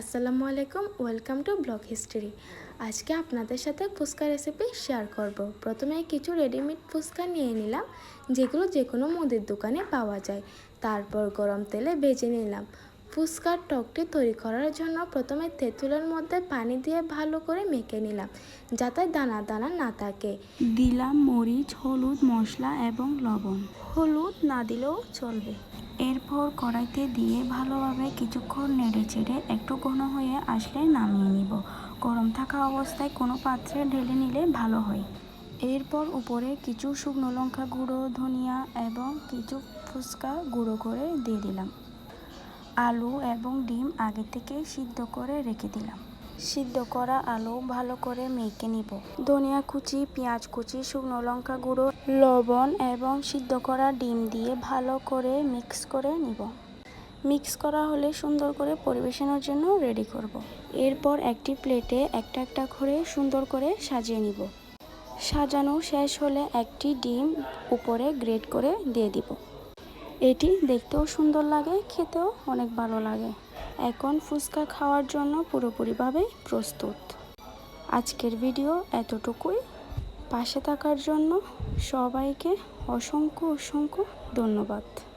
আসসালামু আলাইকুম, welcome to blog history. আজকে আপনাদের সাথে ফুচকা রেসিপি শেয়ার করব। প্রথমে কিছু রেডিমেড ফুচকা নিয়ে নিলাম, যেগুলো যে কোনো মুদির দোকানে পাওয়া যায়। তারপর গরম তেলে ভেজে নিলাম। ফুচকার টকটি তৈরি করার জন্য প্রথমে তেঁতুলের মধ্যে পানি দিয়ে ভালো করে মেখে নিলাম, যাতে দানা দানা না থাকে। দিলাম মরিচ, হলুদ মশলা এবং লবণ। হলুদ না দিলেও চলবে। এরপর কড়াইতে দিয়ে ভালোভাবে কিছুক্ষণ নেড়ে চেড়ে একটু ঘন হয়ে আসলে নামিয়ে নিব। গরম থাকা অবস্থায় কোনো পাত্রে ঢেলে নিলে ভালো হয়। এরপর উপরে কিছু শুকনো লঙ্কা গুঁড়ো, ধনিয়া এবং কিছু ফুচকা গুঁড়ো করে দিয়ে দিলাম। আলু এবং ডিম আগে থেকে সিদ্ধ করে রেখে দিলাম। সিদ্ধ করা আলু ভালো করে মেখে নিব। ধনিয়া কুচি, পেঁয়াজ কুচি, শুকনো লঙ্কা গুঁড়ো, লবণ এবং সিদ্ধ করা ডিম দিয়ে ভালো করে মিক্স করে নিব। মিক্স করা হলে সুন্দর করে পরিবেশনের জন্য রেডি করব। এরপর একটি প্লেটে একটা একটা করে সুন্দর করে সাজিয়ে নিব। সাজানো শেষ হলে একটি ডিম উপরে গ্রেট করে দিয়ে দিব। এটি দেখতেও সুন্দর লাগে, খেতেও অনেক ভালো লাগে। এখন ফুচকা খাওয়ার জন্য পুরোপুরিভাবে প্রস্তুত। আজকের ভিডিও এতটুকুই। পাশে থাকার জন্য সবাইকে অসংখ্য অসংখ্য ধন্যবাদ।